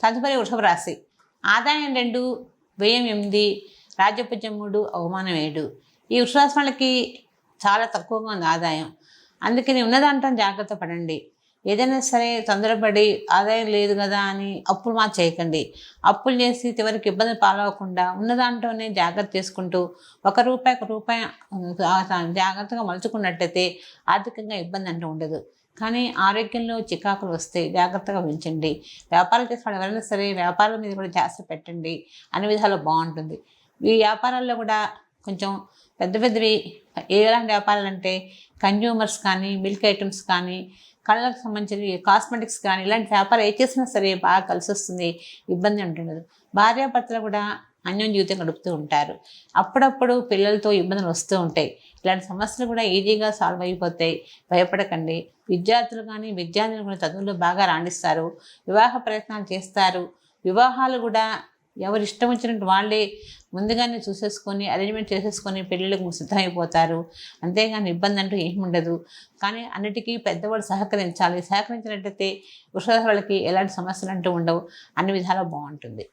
తదుపరి వృషభ రాశి. ఆదాయం రెండు వ్యయం ఎనిమిది రాజ్యపూజ్యం మూడు అవమానం ఏడు. ఈ వృషభరాశి వాళ్ళకి చాలా తక్కువగా ఉంది ఆదాయం. అందుకని ఉన్నదంతా జాగ్రత్త పడండి. ఏదైనా సరే తొందరపడి ఆదాయం లేదు కదా అని అప్పులు మా చేయకండి. అప్పులు చేసి చివరికి ఇబ్బంది పాలవకుండా ఉన్నదాంట్లోనే జాగ్రత్త తీసుకుంటూ ఒక రూపాయి ఒక రూపాయి జాగ్రత్తగా మలుచుకున్నట్టయితే ఆర్థికంగా ఇబ్బంది అంటూ ఉండదు. కానీ ఆరోగ్యంలో చికాకులు వస్తాయి జాగ్రత్తగా ఉంచండి. వ్యాపారం చేసే ఎవరైనా సరే వ్యాపారం మీద కూడా జాగ్రత్త పెట్టండి. అన్ని విధాలు బాగుంటుంది. ఈ వ్యాపారాల్లో కూడా కొంచెం పెద్ద పెద్దవి ఎలాంటి వ్యాపారాలు అంటే కన్జ్యూమర్స్ కానీ మిల్క్ ఐటమ్స్ కానీ కళ్ళకు సంబంధించిన కాస్మెటిక్స్ కానీ ఇలాంటి వ్యాపారం ఏ చేసినా సరే బాగా కలిసి వస్తుంది. ఇబ్బంది ఉంటుండదు. భార్యాభర్తలు కూడా అన్యోన్య జీవితం గడుపుతూ ఉంటారు. అప్పుడప్పుడు పిల్లలతో ఇబ్బందులు వస్తూ ఉంటాయి. ఇలాంటి సమస్యలు కూడా ఈజీగా సాల్వ్ అయిపోతాయి. భయపడకండి. విద్యార్థులు కానీ విద్యార్థులు కూడా చదువులో బాగా రాణిస్తారు. వివాహ ప్రయత్నాలు చేస్తారు. వివాహాలు కూడా ఎవరు ఇష్టం వచ్చినట్టు వాళ్ళే ముందుగానే చూసేసుకొని అరేంజ్మెంట్ చేసేసుకొని పెళ్ళిళ్ళకు సిద్ధమైపోతారు. అంతేగాని ఇబ్బంది అంటూ ఏమి ఉండదు. కానీ అన్నిటికీ పెద్దవాళ్ళు సహకరించాలి. సహకరించినట్టయితే వృషభ వాళ్ళకి ఎలాంటి సమస్యలు అంటూ ఉండవు. అన్ని విధాలు బాగుంటుంది.